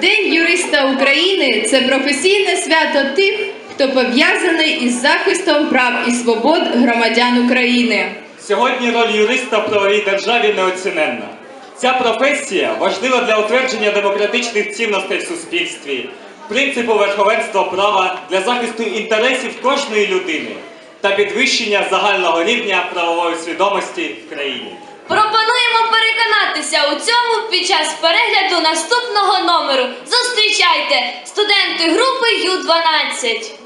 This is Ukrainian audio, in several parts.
День юриста України це професійне свято тих, хто пов'язаний із захистом прав і свобод громадян України. Сьогодні роль юриста в правовій державі неоціненна. Ця професія важлива для утвердження демократичних цінностей в суспільстві, принципу верховенства права для захисту інтересів кожної людини та підвищення загального рівня правової свідомості в країні. Пропонуємо переконатися у цьому під час перегляду наступного номеру. Зустрічайте студенти групи Ю-12.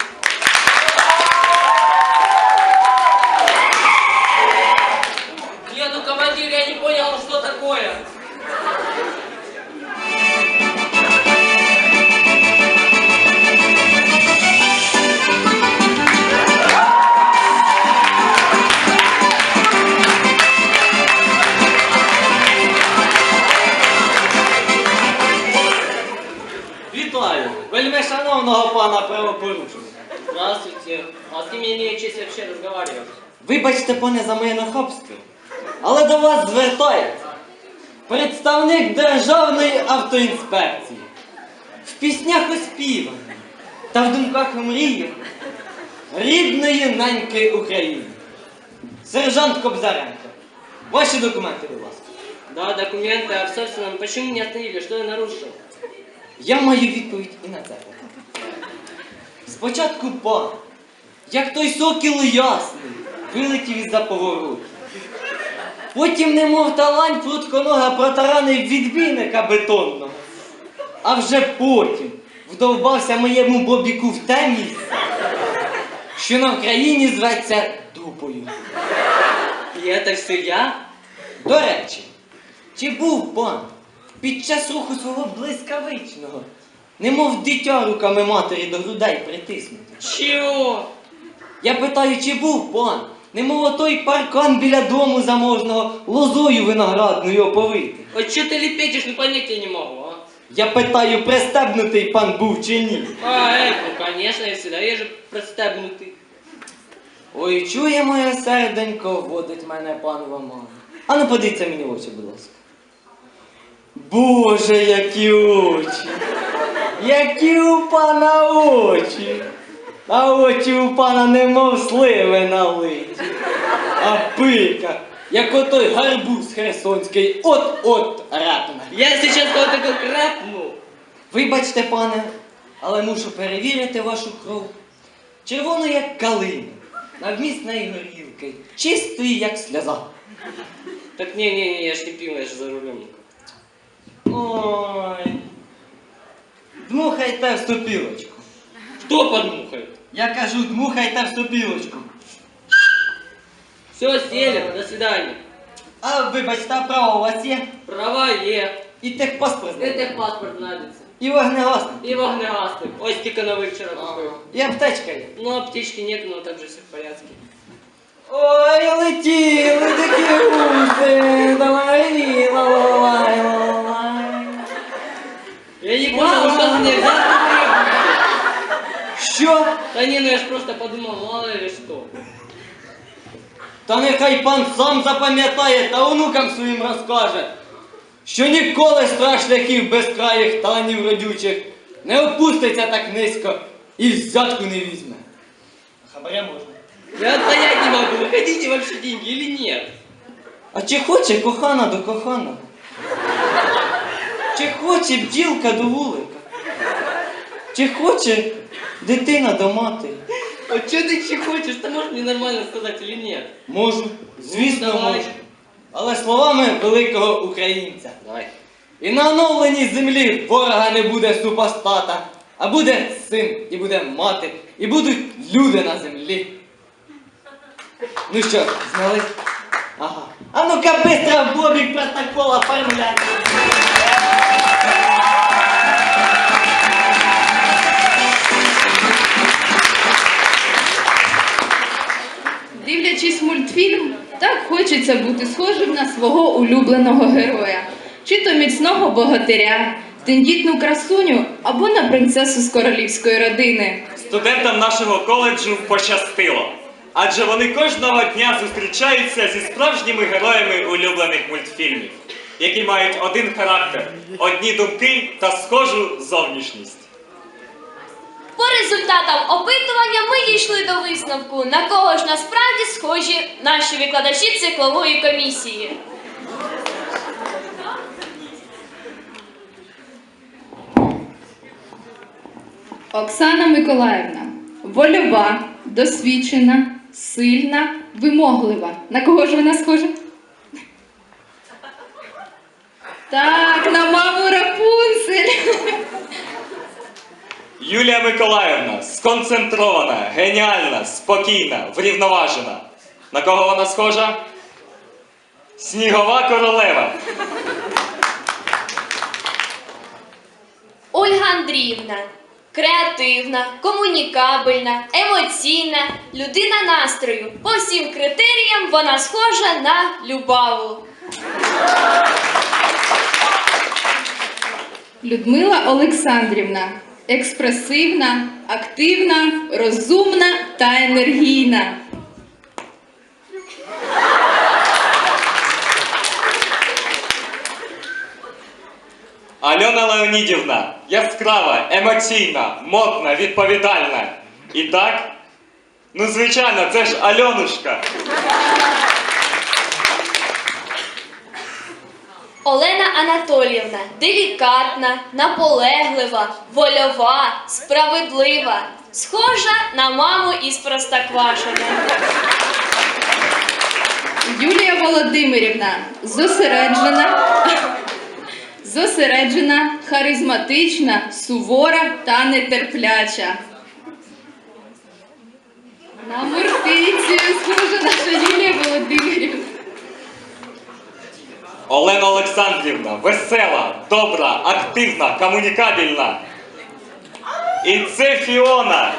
Вітаю! Вельми шановного пана правопорушника. Здравствуйте. А с кем я имею честь вообще разговаривать? Вибачте, пане, за моє нахабство, але до вас звертається представник Державної автоінспекції. В піснях оспіваний та в думках мріє рідної неньки України. Сержант Кобзаренко. Ваші документи, будь ласка. Да, документы, а собственно, почему меня остановили? Что я нарушил? Я маю відповідь і на це. Спочатку пан, як той сокіл ясний, вилетів із-за повороту. Потім, немов талань прутконога протаранив відбійника бетонного. А вже потім вдовбався моєму бобіку в те місце, що на Вкраїні зветься дупою. И это все я? До речі, чи був пан під час руху свого блискавичного, немов дитя руками матері до грудей притиснути? Чего? Я питаю, чи був пан, немов отой паркан біля дому заможного лозою виноградною оповити? Вот что ты лепечешь, ну понять я не могу, а? Я питаю, пристебнутий пан був чи ні? А, это, ну конечно, я всегда езжу пристебнутый. Ой, чує моє серденько, водить мене пан в оману. А ну подивіться мені в очі, будь ласка. Боже, які очі! Які у пана очі! А очі у пана немов сливи налиті. А пика, як отой гарбуз херсонський, от-от рапне. Я сейчас кого-то как. Вибачте, пане, але мушу перевірити вашу кров. Червону, як калина, на вміст горілки, чистої, як сльоза. Так не-не-не, я ж не пил, я же за рулем. Ой. Дмухайте в ступілочку. Кто подмухает? Я кажу, дмухайте в ступілочку. Все, сели, до свидания. А вибачте, а право у вас є? Права е. І техпаспорт. знаєте? Это паспорт нравится. І вогнегасник. И вогнегасник. Ой, стика новый вчера купил. І аптечка є. Ну, аптечки нет, но также все в порядке. Ой, летіли такі гуси, давай, лалалай, лалалай. Я не понял, вы что за меня взяли? Що? Да не, ну я ж просто подумал, мало ли что. Та нехай пан сам запам'ятає та онукам своїм розкаже, що ніколи страх шляхів безкраїх таланів родючих не опуститься так низько і взятку не візьме. Хабаря можна. Я понять не могу, вы хотите вообще деньги или нет? А чи хоче кохана до коханого? Чи хоче бджілка до вулика? Чи хоче дитина до матері? А что ты че хочешь? Ты можешь мне нормально сказать или нет? Можу, звісно, Давай. можу. Але словами великого українця. Давай. І на оновленій землі ворога не буде супостата, а буде син, і буде мати, і будуть люди на землі. Ну що, знали? Ага. А ну-ка быстро в бобік протокол оформляй. Дивлячись мультфільм, так хочеться бути схожим на свого улюбленого героя, чи то міцного богатиря, тендітну красуню або на принцесу з королівської родини. Студентам нашого коледжу пощастило, адже вони кожного дня зустрічаються зі справжніми героями улюблених мультфільмів. які мають один характер, одні думки та схожу зовнішність. По результатам опитування ми дійшли до висновку, на кого ж насправді схожі наші викладачі циклової комісії. Оксана Миколаївна, вольова, досвідчена, сильна, вимоглива. На кого ж вона схожа? Так, на маму Рапунцель. Юлія Миколаївна сконцентрована, геніальна, спокійна, врівноважена. На кого вона схожа? Снігова королева. Ольга Андріївна креативна, комунікабельна, емоційна, людина настрою. По всім критеріям вона схожа на Любаву. Людмила Олександрівна. Експресивна, активна, розумна та енергійна. Альона Леонідівна яскрава, емоційна, модна, відповідальна. І так? Ну, звичайно, це ж Альонушка. Олена Анатоліївна делікатна, наполеглива, вольова, справедлива, схожа на маму із Простоквашино. Юлія Володимирівна зосереджена, зосереджена, харизматична, сувора та нетерпляча. На мортицію схожа наша Юлія Володимирівна. Олена Олександрівна весела, добра, активна, комунікабельна. І це Фіона.